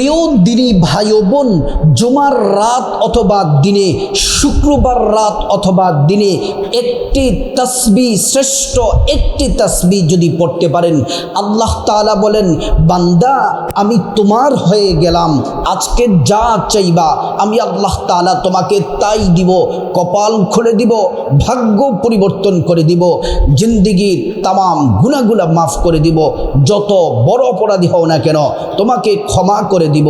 প্রিয় দিনী ভাই বোন, জুমার রাত অথবা দিনে, শুক্রবার রাত অথবা দিনে একটি তসবি, শ্রেষ্ঠ একটি তসবি যদি পড়তে পারেন, আল্লাহ তাআলা বলেন, বান্দা, আমি তোমার হয়ে গেলাম, আজকে যা চাইবা, আমি আল্লাহ তাআলা তোমাকে তাই দিব, কপাল খুলে দিব, ভাগ্য পরিবর্তন করে দিব, জিন্দিগির তামাম গুণাগুলা মাফ করে দিব, যত বড় অপরাধী হও না কেন, তোমাকে ক্ষমা করে দিব।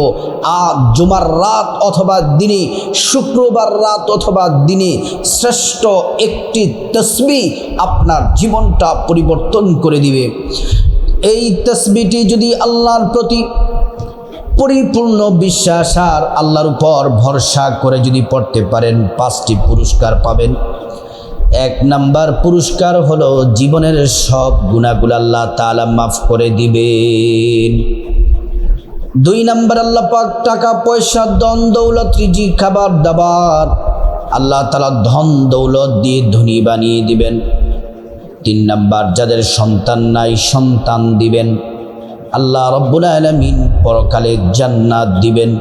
আর জুমার রাত অথবা দিনে, শুক্রবার রাত অথবা দিনে শ্রেষ্ঠ একটি তসবি আপনার জীবনটা পরিবর্তন করে দিবে। এই তসবিটি যদি আল্লাহর প্রতি পরিপূর্ণ বিশ্বাস আর আল্লাহর উপর ভরসা করে যদি পড়তে পারেন, পাঁচটি পুরস্কার পাবেন। এক নাম্বার পুরস্কার হলো জীবনের সব গুণাগুলো আল্লাহ তাআলা মাফ করে দিবেন। দুই নাম্বার আল্লাহ পাক টাকা, পয়সা দন দৌলত রিজি খাবার, দাবার, আল্লাহ তালা ধন, দৌলত দিয়ে ধনী বানিয়ে দিবেন। তিন নাম্বার, যাদের সন্তান নাই, সন্তান দিবেন। আল্লাহ রব্বুল আলমিন পরকালে জান্নাত দিবেন।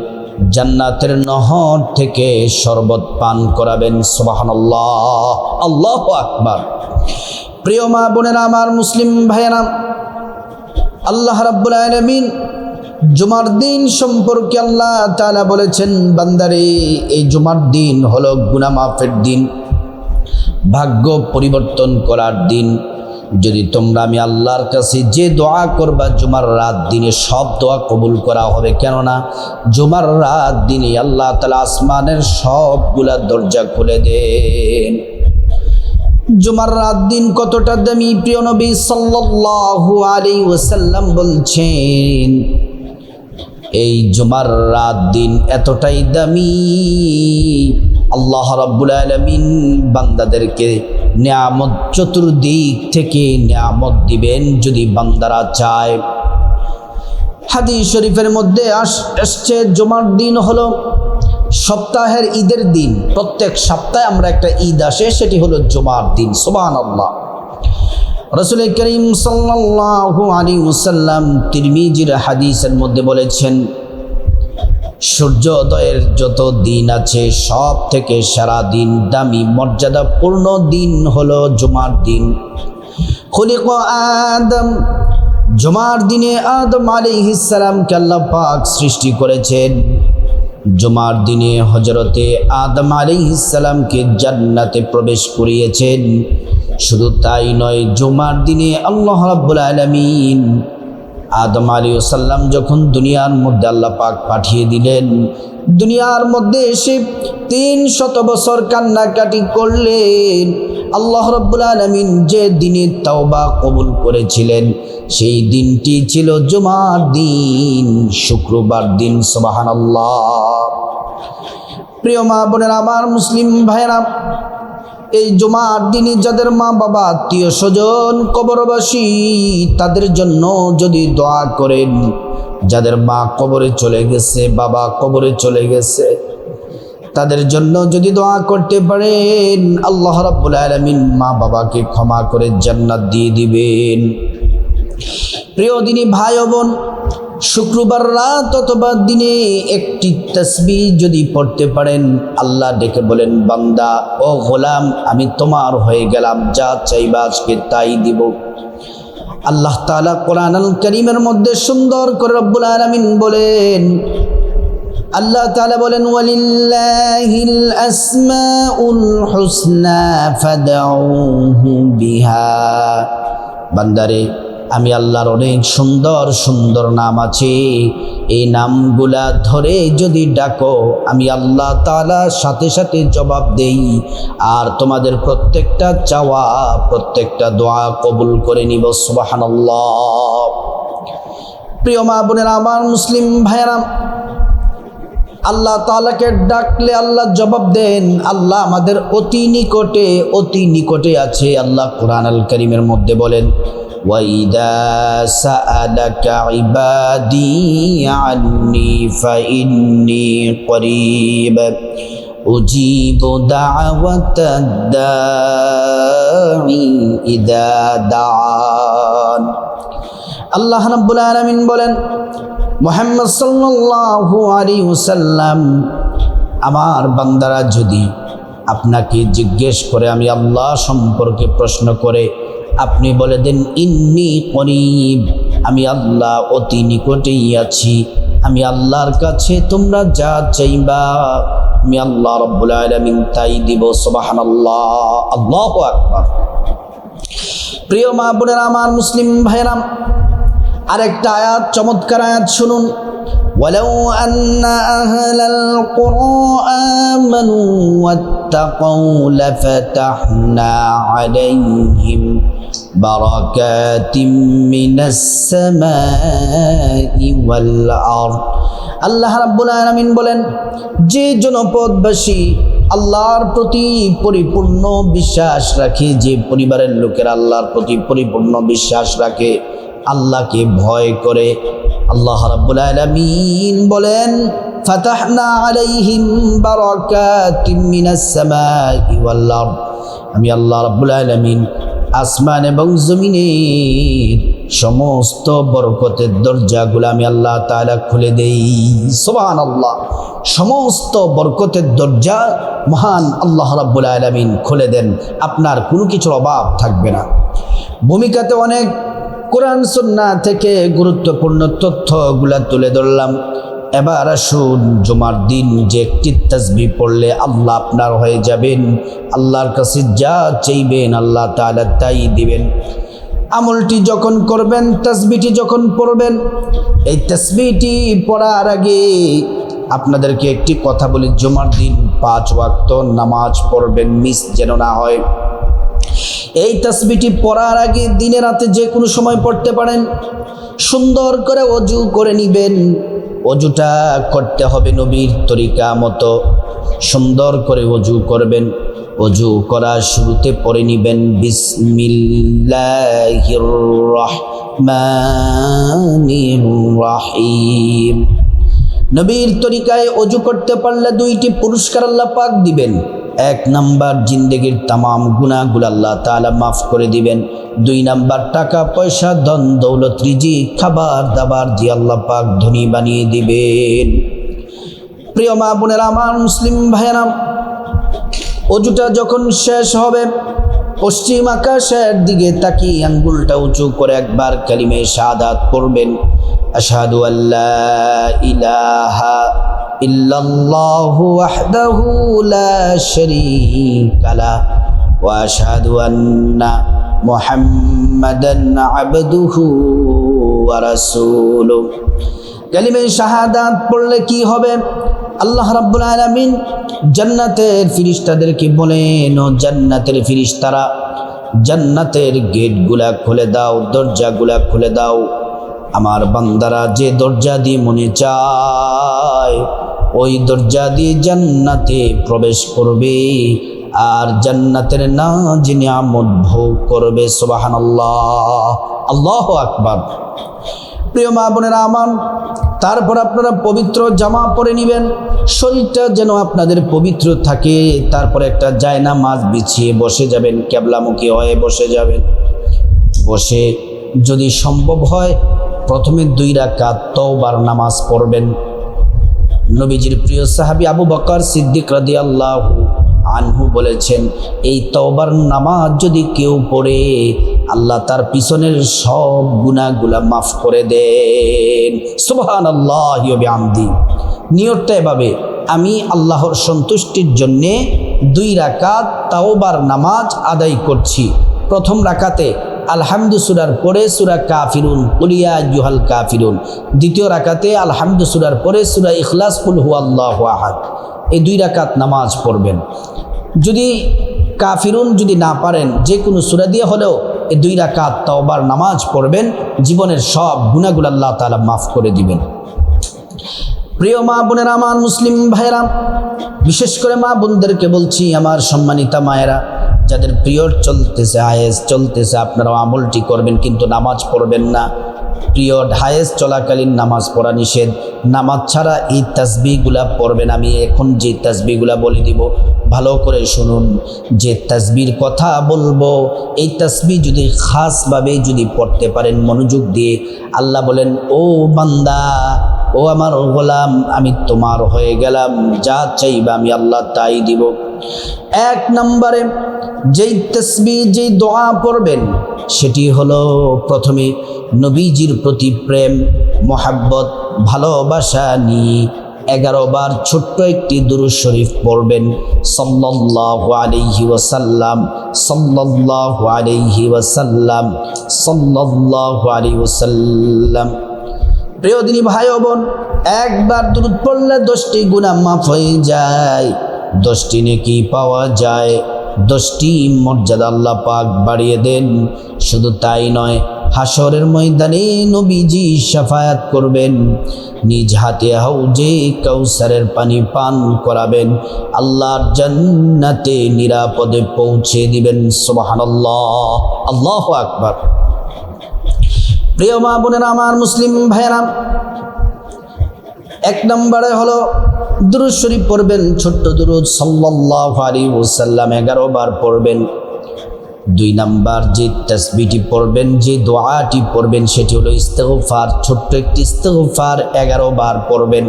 জান্নাতের নহর থেকে শরবত পান করাবেন, সুবহানাল্লাহ। আল্লাহ আকবার। প্রিয় মা বোনেরা, আমার মুসলিম ভাইয়েরা, আল্লাহ রাব্বুল আলামিন জুমার দিন সম্পর্কে আল্লাহ তালা বলেছেন, বান্দারে, এই জুমার দিন হলো গুনাহ মাফের দিন। ভাগ্য পরিবর্তন করার দিন। যদি তোমরা আমি আল্লাহর কাছে যে দোয়া করবা, জুমার রাত দিনে সব দোয়া কবুল করা হবে, কেননা জুমার রাত দিনে আল্লাহ তালা আসমানের সবগুলা দরজা খুলে দেন। জুমার রাত দিন কতটা দামি, প্রিয় নবী সাল্লাল্লাহু আলাইহি ওয়াসাল্লাম বলছেন এই জুমার রাত দিন এতটাই দামি। আল্লাহ রাব্বুল আলামিন বান্দাদেরকে নিয়ামত চতুর্দিক থেকে নিয়ামত দিবেন যদি বান্দারা চায়। হাদিস শরীফের মধ্যে আস, এসছে, জুমার দিন হলো সপ্তাহের ঈদের দিন। প্রত্যেক সপ্তাহে আমরা একটা ঈদ আসে, সেটি হলো জুমার দিন। সোবান আল্লাহ রসুল করিম সাল্লাল্লাহু আলাইহি ওয়াসাল্লাম তিরমিজির হাদিসের মধ্যে বলেছেন সূর্যোদয়ের যত দিন আছে, সব থেকে সারা দিন, দামি, মর্যাদাপূর্ণ দিন হলো জুমার দিন। খলিক আদম, জুমার দিনে আদম আলাইহিসসালামকে আল্লাহ পাক সৃষ্টি করেছেন। জুমার দিনে হজরতে আদম আলাইহিসসালামকে জান্নাতে প্রবেশ করিয়েছেন। শুধু তাই নয়, জুমার দিনে আল্লাহ রাব্বুল আলামিন আদম আলী সাল্লাম যখন দুনিয়ার মধ্যে আল্লাহ পাক পাঠিয়ে দিলেন, দুনিয়ার মধ্যে এসে তিন শত বছর কান্নাকাটি করলেন। আল্লাহ রব্বুল আলমিন যে দিনে তাওবা কবুল করেছিলেন, সেই দিনটি ছিল জুমার দিন, শুক্রবার দিন সবাহান প্রিয় মা বোনের, আমার মুসলিম ভাইরা এই জুমার দিনে যাদের মা বাবা আত্মীয় স্বজন কবরবাসী, তাদের জন্য যদি দোয়া করেন, যাদের মা কবরে চলে গেছে, বাবা কবরে চলে গেছে তাদের জন্য যদি দোয়া করতে পারেন, আল্লাহ রাব্বুল আলামিন মা বাবাকে ক্ষমা করে জান্নাত দিয়ে দিবেন। প্রিয় দিনী ভাই বোন, শুক্রবার রাত অথবা দিনে একটি তসবি যদি পড়তে পারেন, আল্লাহ ডেকে বলেন, বান্দা, ও গোলাম, আমি তোমার হয়ে গেলাম, যা চাইবা আজকে তাই দিব। আল্লাহ তাআলা কোরআন আল করিমের মধ্যে সুন্দর করে রব্বুল আলামিন বলেন আল্লাহ তাআলা বলেন, ওয়ালিল্লাহিল বিহা। বান্দারে, আমি আল্লাহর অনেক সুন্দর সুন্দর নাম আছে। এই নামগুলা ধরে যদি ডাকো, আমি আল্লাহ তাআলা সাথে সাথে জবাব দেই। আর তোমাদের প্রত্যেকটা চাওয়া, প্রত্যেকটা দোয়া কবুল করে নিব, সুবহানাল্লাহ। প্রিয় মা বোনেরা, আমার মুসলিম ভাইয়েরা আল্লাহ তাআলাকে ডাকলে আল্লাহ জবাব দেন আল্লাহ আমাদের অতি নিকটে অতি নিকটে আছে আল্লাহ কোরআন আল করিমের মধ্যে বলেন وإذا سألك عبادي عني فإني قريب أجيب دعوة الداعي إذا دعان আল্লাহ রাব্বুল আলামিন বলেন মোহাম্মদ সাল্লাল্লাহু আলাইহি ওয়াসাল্লাম, আমার বান্দারা যদি আপনাকে জিজ্ঞেস করে, আমি আল্লাহ সম্পর্কে প্রশ্ন করে, আপনি বলে দেন, ইন্নি করিব, আমি আল্লাহ অতি নিকটেই আছি, আমি আল্লাহর কাছে তোমরা যা চাইবা, আমি আল্লাহ রব্বুল তাই দিব, সুবহানাল্লাহ, আল্লাহু আকবার। প্রিয় মা বোনেরা, আমার মুসলিম ভাইরাম আরেকটা আয়াত চমৎকার আয়াত শুনুন ولو أن أهل القرى آمنوا واتقوا لفتحنا عليهم بركات من السماء والأرض আল্লাহ রাব্বুল আলামিন বলেন যে জনপদবাসী আল্লাহর প্রতি পরিপূর্ণ বিশ্বাস রাখে যে পরিবারের লোকেরা আল্লাহর প্রতি পরিপূর্ণ বিশ্বাস রাখে আল্লাহকে ভয় করে। আল্লাহ রাব্বুল আলামিন বলেন, ফাতাহনা আলাইহিম বারাকাতিম মিনাস সামাই ওয়াল আরদ। আমি আল্লাহ রাব্বুল আলামিন আসমান এবং জমিনের সমস্ত বরকতের দরজাগুলো আমি আল্লাহ তাআলা খুলে দেই। সুবহানাল্লাহ। সমস্ত বরকতের দরজা মহান আল্লাহ রাব্বুল আলামিন খুলে দেন। আপনার কোনো কিছুর অভাব থাকবে না। ভূমিকাতে অনেক কোরআন সুন্না থেকে গুরুত্বপূর্ণ তথ্যগুলা তুলে ধরলাম। এবার আসুন জুমার দিন যে একটি তসবি পড়লে আল্লাহ আপনার হয়ে যাবেন। আল্লাহর কাছে যা চাইবেন আল্লাহ তাআলা তাই দিবেন। আমলটি যখন করবেন, তসবিটি যখন পড়বেন, এই তসবিটি পড়ার আগে আপনাদেরকে একটি কথা বলি। জুমার দিন পাঁচ ওয়াক্ত নামাজ পড়বেন, মিস যেন না হয়। এই তসবিটি পড়ার আগে দিনে রাতে যে কোনো সময় পড়তে পারেন। সুন্দর করে অজু করে নিবেন। অজুটা করতে হবে নবীর তরিকা মতো। সুন্দর করে অজু করবেন। অজু করার শুরুতে পড়ে নিবেন, বিসমিল্লাহির নবীর তরিকায় অজু করতে পারলে দুইটি পুরস্কার আল্লাহ পাক দিবেন। এক নাম্বার জিন্দগির তামাম গুণাগুলো আল্লাহ তালা মাফ করে দিবেন। দুই নাম্বার, টাকা, পয়সা, ধন, দৌলত রিজি খাবার, দাবার দিয়ে আল্লাহ পাক ধনী বানিয়ে দিবেন। প্রিয় মা বোনেরা, আমার মুসলিম ভাইয়েরা, অজুটা যখন শেষ হবে পশ্চিম আকাশের দিকে তাকিয়ে আঙ্গুলটা উঁচু করে একবার কালিমে শাহাদাত পড়বেন। আশহাদু আল্লাহ ইলাহা ইল্লাল্লাহু লা শারীকা লা ওয়া আবদুহু শাহাদাত পড়লে কি হবে? আল্লাহ রাব্বুল আলামিন জান্নাতের ফিরিস্তাদেরকে বলেন, ও জান্নাতের ফিরিস্তারা, জান্নাতের গেটগুলা খুলে দাও, দরজাগুলা খুলে দাও। আমার বান্দারা যে দরজা দিয়ে মনে চায়, ওই দরজা দিয়ে জান্নাতে প্রবেশ করবে। আর জান্নাতের না যিনি আমদ ভোগ করবে সোবাহান আল্লাহ আল্লাহ আকবার। প্রিয় মা বোনেরা আমার তারপর আপনারা পবিত্র জামা পরে নেবেন। শরীরটা যেন আপনাদের পবিত্র থাকে, তারপর একটা জায়না মাছ বিছিয়ে বসে যাবেন ক্যাবলামুখী হয়ে বসে যাবেন। বসে যদি সম্ভব হয়, প্রথমে দুই রাকাত তওবার নামাজ পড়বেন। নবীজির প্রিয় সাহাবী আবু বকর সিদ্দিক রাদিয়াল্লাহু আনহু বলেছেন, এই তওবার নামাজ যদি কেউ পড়ে, আল্লাহ তার পিছনের সব গুনাহগুলা মাফ করে দেন। সুবহানাল্লাহি ওয়া বিহামদি। নিয়তটা এভাবে, আমি আল্লাহর সন্তুষ্টির জন্যে দুই রাকাত তাওবার নামাজ আদায় করছি। প্রথম রাকাতে আলহামদু সুরার পরে সুরা কাফিরুন কুলিয়া জুহাল কাফিরুন। দ্বিতীয় রাকাতে আলহামদু সুরার পরে সুরা ইখলাস কুল হু আল্লাহ আহাদ। এই দুই রাকাত নামাজ পড়বেন। যদি কাফিরুন যদি না পারেন যে কোনো সুরা দিয়ে হলেও এই দুই রাকাত তওবার নামাজ পড়বেন, জীবনের সব গুণাগুলো আল্লাহ তালা মাফ করে দিবেন। প্রিয় মা বোনেরা, আমার মুসলিম ভাইরা বিশেষ করে মা বোনদেরকে বলছি, আমার সম্মানিতা মায়েরা, যাদের প্রিয় চলতেছে, আয়েস চলতেছে, আপনারাও আমলটি করবেন, কিন্তু নামাজ পড়বেন না। পিরিয়ড হায়েস চলাকালীন নামাজ পড়া নিষেধ। নামাজ ছাড়া এই তাসবিগুলা পড়বেন আমি। এখন যে তাসবিগুলা বলে দিব, ভালো করে শুনুন। যে তাসবির কথা বলব, এই তাসবি যদি খাসভাবে যদি পড়তে পারেন মনোযোগ দিয়ে, আল্লাহ বলেন, ও বান্দা ও আমার গোলাম, আমি তোমার হয়ে গেলাম, যা চাইবা আমি আল্লাহ তাই দিব। এক নম্বরে যেই তসবি, যেই দোয়া পড়বেন, সেটি হলো প্রথমে নবীজির প্রতি প্রেম, মোহাব্বত, ভালোবাসা নিয়ে এগারো বার ছোট্ট একটি দুরুদ শরীফ পড়বেন। সাল্লাল্লাহু আলাইহি ওয়াসাল্লাম, সাল্লাল্লাহু আলাইহি ওয়াসাল্লাম, সাল্লাল্লাহু আলাইহি ওয়াসাল্লাম। প্রিয় দিনী ভাই বোন, একবার দুরুদ পড়লে দশটি গুণা মাফ হয়ে যায়। দশটি নেকি পাওয়া যায়, দশটি মর্যাদা আল্লাহ পাক বাড়িয়ে দেন। শুধু তাই নয় হাসরের ময়দানে নবীজি সাফায়াত করবেন, নিজ হাতে হাউজে কাউসারের পানি পান করাবেন, আল্লাহর জান্নাতে নিরাপদে পৌঁছে দিবেন, সুবহানাল্লাহ। আল্লাহ আকবার। প্রিয় মা বোনেরা, আমার মুসলিম ভাইয়েরা, এক নম্বরে হলো দুরুদ শরীফ পড়বেন, ছোট্ট দুরুদ সাল্লাল্লাহু আলাইহি ওয়াসাল্লাম, এগারো বার পড়বেন। দুই নাম্বার যে তসবিটি পড়বেন, যে দোয়াটি পড়বেন, সেটি হলো ইস্তেগফার, ছোট্ট একটি ইস্তেগফার, এগারো বার পড়বেন।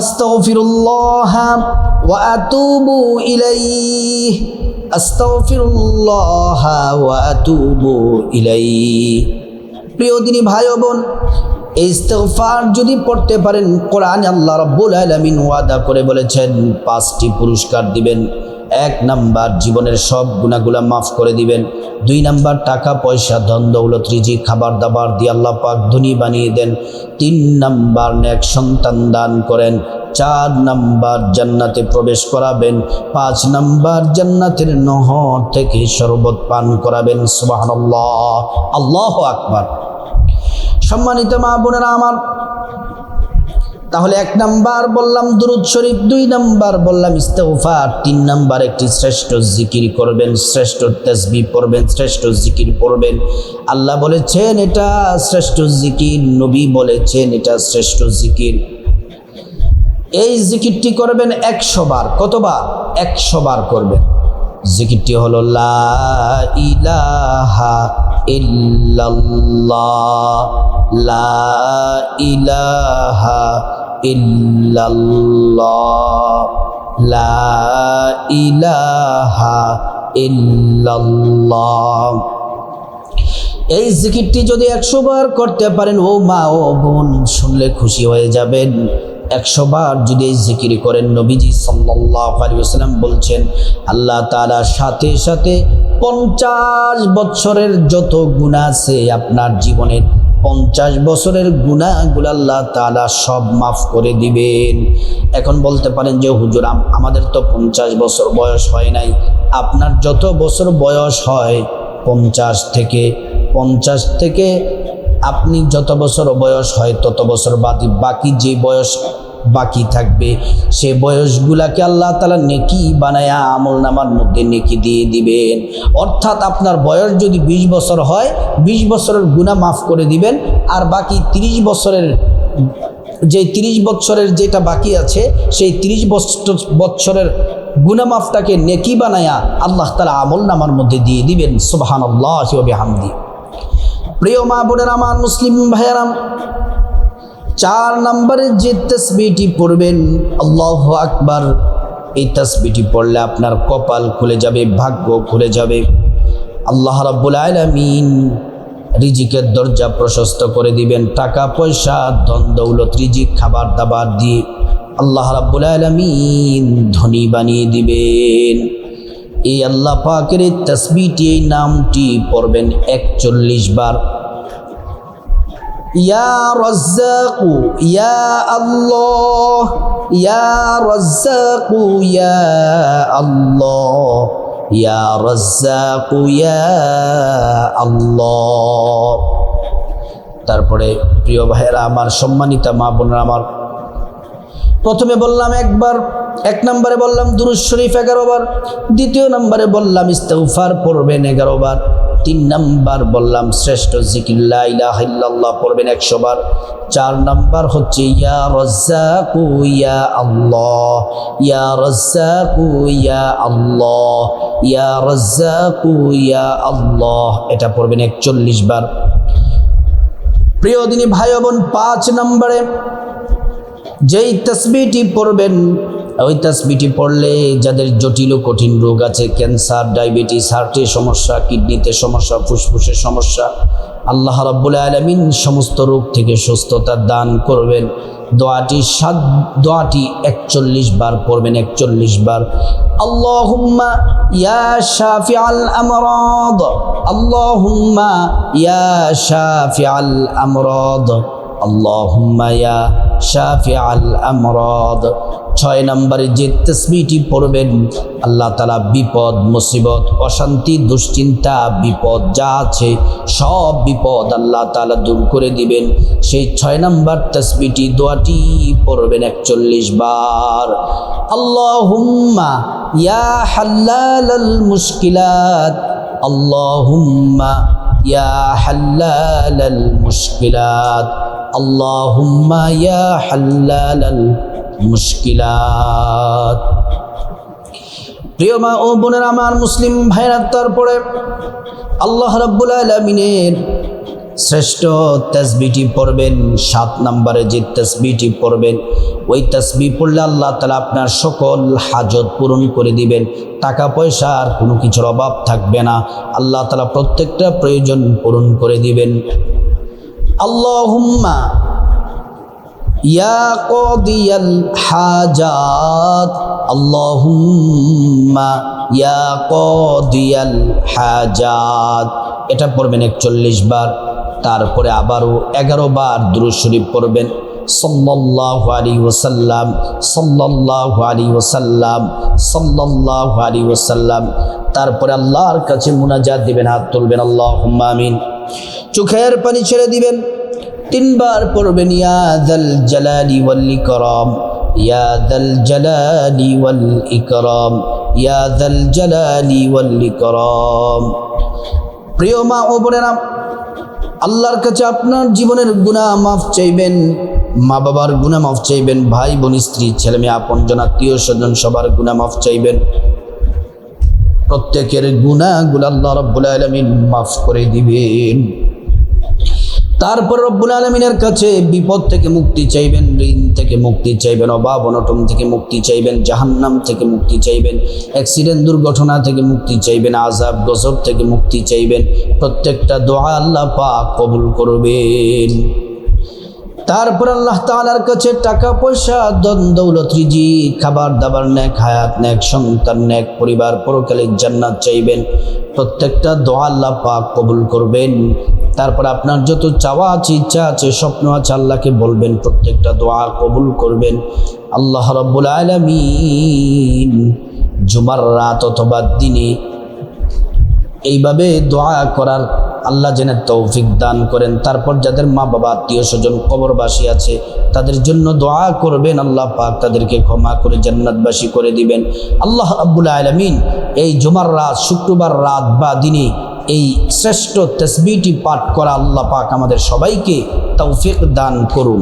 আস্তাগফিরুল্লাহ ওয়া আতুবু ইলাইহি, আস্তাগফিরুল্লাহ ওয়া আতুবু ইলাইহি। প্রিয় দিনী ভাই বোন ইস্তফার যদি পড়তে পারেন, কোরআন আল্লাহ রব্বুল আলমিন ওয়াদা করে বলেছেন, পাঁচটি পুরস্কার দিবেন। এক নাম্বার জীবনের সব গুণাগুলা মাফ করে দিবেন। দুই নাম্বার, টাকা, পয়সা, ধন, দৌলত রিজি খাবার, দাবার দিয়ে আল্লাহ পাক ধনী বানিয়ে দেন। তিন নাম্বার, নেক সন্তান দান করেন। চার নাম্বার, জান্নাতে প্রবেশ করাবেন। পাঁচ নাম্বার, জান্নাতের নহর থেকে শরবত পান করাবেন। সুবহানাল্লাহ। আল্লাহ আকবার। সম্মানিত মা বোনেরা আমার তাহলে এক নাম্বার বললাম দুরুদ শরীফ, দুই নাম্বার বললাম ইস্তেগফার, তিন নাম্বার একটি শ্রেষ্ঠ জিকির করবেন, শ্রেষ্ঠ তসবি পড়বেন, শ্রেষ্ঠ জিকির পড়বেন। আল্লাহ বলেছেন, এটা শ্রেষ্ঠ জিকির, নবী বলেছেন, এটা শ্রেষ্ঠ জিকির। এই জিকিরটি করবেন একশো বার, কতবার? একশো বার করবেন। জিকিরটি হলো, লা ইলাহা লা ইলাহা লা ইলাহা এই জিকিরটি যদি একশো বার করতে পারেন, ও মা, ও বোন, শুনলে খুশি হয়ে যাবেন। একশো বার যদি এই জিকির করেন নবীজি ওয়াসাল্লাম বলছেন, আল্লাহ তাআলা সাথে সাথে পঞ্চাশ বছরের যত গুণা আছে আপনার জীবনের পঞ্চাশ বছরের গুণাগুলো আল্লাহ তাআলা সব মাফ করে দিবেন। এখন বলতে পারেন যে হুজুরাম আমাদের তো পঞ্চাশ বছর বয়স হয় নাই। আপনার যত বছর বয়স হয়, পঞ্চাশ থেকে পঞ্চাশ থেকে আপনি যত বছর বয়স হয়, তত বছর বাকি বাকি যে বয়স বাকি থাকবে, সে বয়সগুলাকে আল্লাহ তালা নেকি বানায়া আমল নামার মধ্যে নেকি দিয়ে দিবেন। অর্থাৎ আপনার বয়স যদি ২০ বছর হয় ২০ বছরের গুণা মাফ করে দিবেন, আর বাকি ৩০ বছরের যে ৩০ বছরের যেটা বাকি আছে, সেই ৩০ বছর বছরের গুণামাফটাকে নেকি বানায়া আল্লাহ তালা আমল নামার মধ্যে দিয়ে দিবেন। সুবাহান আল্লাহ হামদি প্রিয় মা বোনের, আমার মুসলিম ভাইয়ারাম চার নম্বরে যে তসবিটি পড়বেন, আল্লাহ আকবার, এই তসবিটি পড়লে আপনার কপাল খুলে যাবে, ভাগ্য খুলে যাবে। আল্লাহ রাব্বুল আলামিন রিজিকের দরজা প্রশস্ত করে দিবেন, টাকা পয়সা, ধন দৌলত, রিজিক, খাবার দাবার দিয়ে আল্লাহ রাব্বুল আলামিন ধনী বানিয়ে দিবেন। এই আল্লাহ পাকের এই তসবিটি এই নামটি পড়বেন একচল্লিশ বার। ইয়া ইয়া ইয়া ইয়া তারপরে প্রিয় ভাইয়েরা, আমার সম্মানিতা মা বোনেরা আমার, প্রথমে বললাম একবার, এক নম্বরে বললাম দুরুজ শরীফ এগারো বার, দ্বিতীয় নম্বরে বললাম ইস্তেগফার পড়বেন এগারো বার। তিন নাম্বার বললাম, শ্রেষ্ঠ জিকিল্লা পড়বেন একশো বার। চার নাম্বার হচ্ছে, ইয়া ইয়া ইয়া এটা পড়বেন একচল্লিশ বার। প্রিয় দিনী ভাই বোন, পাঁচ নম্বরে যেই তসবিটি পড়বেন ওই তসবিটি পড়লে যাদের জটিল ও কঠিন রোগ আছে, ক্যান্সার, ডায়াবেটিস, হার্টের সমস্যা, কিডনিতে সমস্যা, ফুসফুসের সমস্যা, আল্লাহ রাব্বুল আলমিন সমস্ত রোগ থেকে সুস্থতা দান করবেন। দোয়াটি সাত, দোয়াটি একচল্লিশ বার পড়বেন, একচল্লিশ বার। আল্লাহুম্মা ইয়া আমরাদ। ইয়া আমরাদ। আল্লাহুম্মা ইয়া শাফি আল আমরাদ। ছয় নম্বরে যে তসবিটি পড়বেন, আল্লাহ তালা বিপদ, মুসিবত, অশান্তি, দুশ্চিন্তা, বিপদ যা আছে, সব বিপদ আল্লাহ তালা দূর করে দিবেন। সেই ছয় নম্বর তসবিটি দোয়াটি পড়বেন একচল্লিশ বার। আল্লাহুম্মা ইয়া হাল্লাল মুশকিলাত। আল্লাহুম্মা ইয়া হাল্লাল মুশকিলাত। আল্লাহুম্মা ইয়া হাল্লাল মুশকিলাত। প্রিয় মা ও বোনের, আমার মুসলিম ভাইরা তারপরে আল্লাহ রাব্বুল আলমিনের শ্রেষ্ঠ তসবিটি পড়বেন, সাত নম্বরে যে তসবিটি পড়বেন, ওই তসবি পড়লে আল্লাহ তালা আপনার সকল হাজত পূরণ করে দিবেন। টাকা পয়সার কোনো কিছুর অভাব থাকবে না। আল্লাহ তালা প্রত্যেকটা প্রয়োজন পূরণ করে দিবেন। ইয়া কদিয়াল হাজাত। ইয়া কদিয়াল এটা পড়বেন একচল্লিশ বার, তারপরে আবারও এগারো বার দুরূদ শরীফ পড়বেন। সাল্লাল্লাহু আলাইহি ওয়াসাল্লাম, সাল্লাল্লাহু আলাইহি তারপরে আল্লাহর কাছে মুনাজাত দিবেন, হাত তুলবেন, আল্লাহুম্মা আমিন। চোখের পানি ছেড়ে দিবেন। তিনবার পড়বেন ইয়াদাল জালালি ওয়াল ইকরাম ইয়াদাল জালালি ওয়াল ইকরাম ইয়াদাল জালালি ওয়াল ইকরাম। প্রিয় মা ও বোনেরা, আল্লাহর কাছে আপনার জীবনের গুনাহ মাফ চাইবেন মা বাবার গুনাহ মাফ চাইবেন ভাই বোন স্ত্রী ছেলে মেয়ে আপনজন আত্মীয় স্বজন সবার গুনাহ মাফ চাইবেন। প্রত্যেকের গুনাহগুলো আল্লাহ রব্বুল আলমিন মাফ করে দিবেন। তারপর রব্বুল আলমিনের কাছে বিপদ থেকে মুক্তি চাইবেন, ঋণ থেকে মুক্তি চাইবেন, অভাব, অনটন থেকে মুক্তি চাইবেন, জাহান্নাম থেকে মুক্তি চাইবেন অ্যাক্সিডেন্ট দুর্ঘটনা থেকে মুক্তি চাইবেন আজাব গজব থেকে মুক্তি চাইবেন। প্রত্যেকটা দোয়া আল্লাহ পাক কবুল করবেন। তারপর আল্লাহ তাআলার কাছে টাকা, পয়সা দন দৌলত রিজি খাবার, দাবার, নেক হায়াত, নেক সন্তান, নেক পরিবার পরকালের জান্নাত চাইবেন। প্রত্যেকটা দোয়া আল্লাহ পাক কবুল করবেন। তারপর আপনার যত চাওয়া আছে, ইচ্ছা আছে, স্বপ্ন আছে, আল্লাহকে বলবেন, প্রত্যেকটা দোয়া কবুল করবেন। আল্লাহ রব্বুল আলমিন জুমার রাত অথবা দিনে এইভাবে দোয়া করার আল্লাহ জেনে তৌফিক দান করেন। তারপর যাদের মা বাবা, আত্মীয় স্বজন কবরবাসী আছে, তাদের জন্য দোয়া করবেন। আল্লাহ পাক তাদেরকে ক্ষমা করে জান্নাতবাসী করে দিবেন। আল্লাহ আব্বুল আলমিন এই জুমার রাত, শুক্রবার রাত বা দিনে এই শ্রেষ্ঠ তসবিটি পাঠ করা আল্লাহ পাক আমাদের সবাইকে তৌফিক দান করুন।